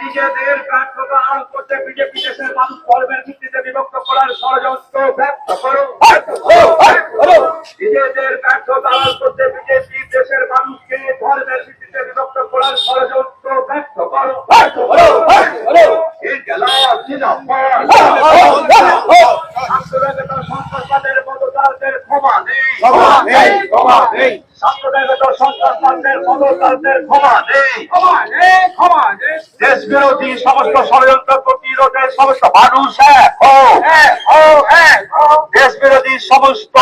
নিজেদের ব্যর্থতা আড়াল করতে বিজেপি দেশের মানুষ ধর্মের ভিত্তিতে করার ষড়যন্ত্র ব্যক্ত করো নিজেদের ব্যর্থতা আড়াল করতে বিজেপি দেশের মানুষকে ধর্মের ভিত্তিতে বিভক্ত করার ষড়যন্ত্র ব্যক্ত করো ইনকিলাব জিন্দাবাদ। সাম্প্রদায়িকতা সন্ত্রাসবাদের ক্ষমা নেই। সাম্প্রদায়িকতা সন্ত্রাসবাদের মদতদারদের ক্ষমা নেই। দেশ বিরোধী সমস্ত ষড়যন্ত্র প্রতিরোধে সমস্ত মানুষ এক। দেশ বিরোধী সমস্ত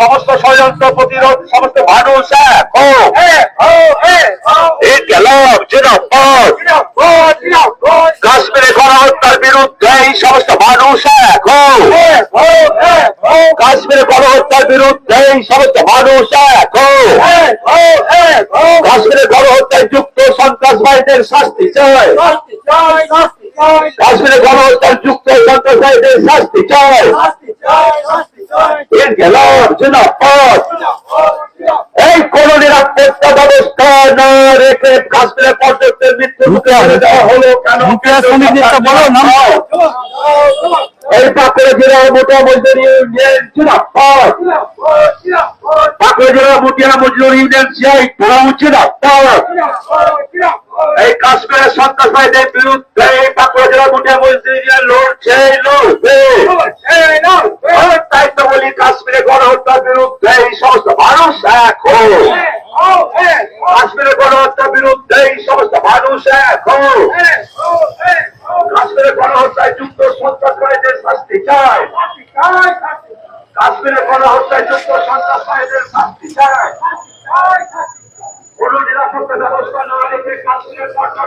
সমস্ত ষড়যন্ত্র প্রতিরোধ সমস্ত মানুষ এক হও। ইনকিলাব জিন্দাবাদ। কাশ্মীরে গণহত্যার বিরুদ্ধে এই সমস্ত মানুষ এক। কাশ্মীরে গণহত্যার বিরুদ্ধে এই সমস্ত মানুষ এক। কাশ্মীরে গণহত্যায় যুক্ত সন্ত্রাসবাদীদের শাস্তি চাই কাশ্মীরে গণহত্যার যুক্ত সন্ত্রাসবাদীদের শাস্তি চাই ইনকিলাব জিন্দাবাদ। এই কোন নিরাপত্তা ব্যবস্থা না রেখে কাশ্মীরের পর্যটকদের মৃত্যু দেওয়া হলো কেন। এই পাকুড়া জেলার মোটা মজদুরি ইউনিয়ন পাকুড়া জেলার মোটিয়া মজদুরি ইউনিয়ন সিআই তারা জিন্দাবাদ এই কাশ্মীরের সন্ত্রাসবাদীদের বিরুদ্ধে এই পাকুড়া জেলার মোটিয়া মজদুরি ইউনিয়ন লড়ছে লড়বে আমার দায়িত্ব বলি কাশ্মীরে গণহত্যার বিরুদ্ধে এই সমস্ত মানুষ কাশ্মীরে গণহত্যার বিরুদ্ধে এই সমস্ত মানুষ হোক কাশ্মীরে গণহত্যায় যুক্ত সন্ত্রাসবাদীদের শাস্তি চায় কাশ্মীরে গণহত্যায় যুক্ত সন্ত্রাসবাদীদের শাস্তি চাই। কোন নিরাপত্তা ব্যবস্থা না রেখে কাশ্মীরের সরকার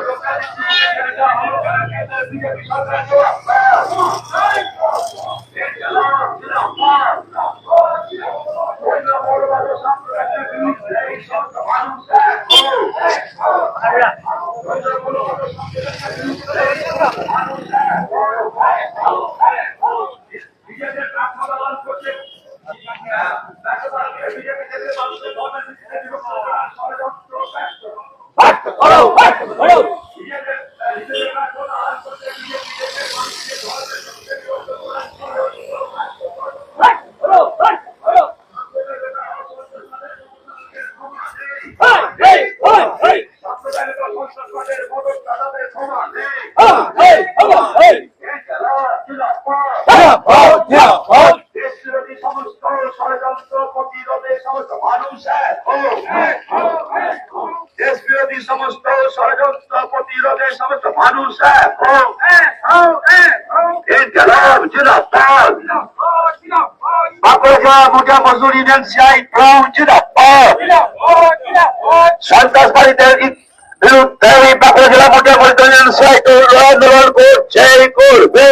জবাব দেশবিরোধী সমস্ত ষড়যন্ত্র প্রতিরোধে সমস্ত মানুষ দেশ বিরোধী সমস্ত ষড়যন্ত্র প্রতিরোধে সমস্ত মানুষ এক হোক। ইনকিলাব জিন্দাবাদ। বাঁকুড়া জেলা মোটা মজদুর ইউনিয়ন সিআই সন্ত্রাসবাদীদের বিরুদ্ধে বাঁকুড়া জেলা মোটা মজদুর ইউনিয়ন সিআই আন্দোলন করছে করবে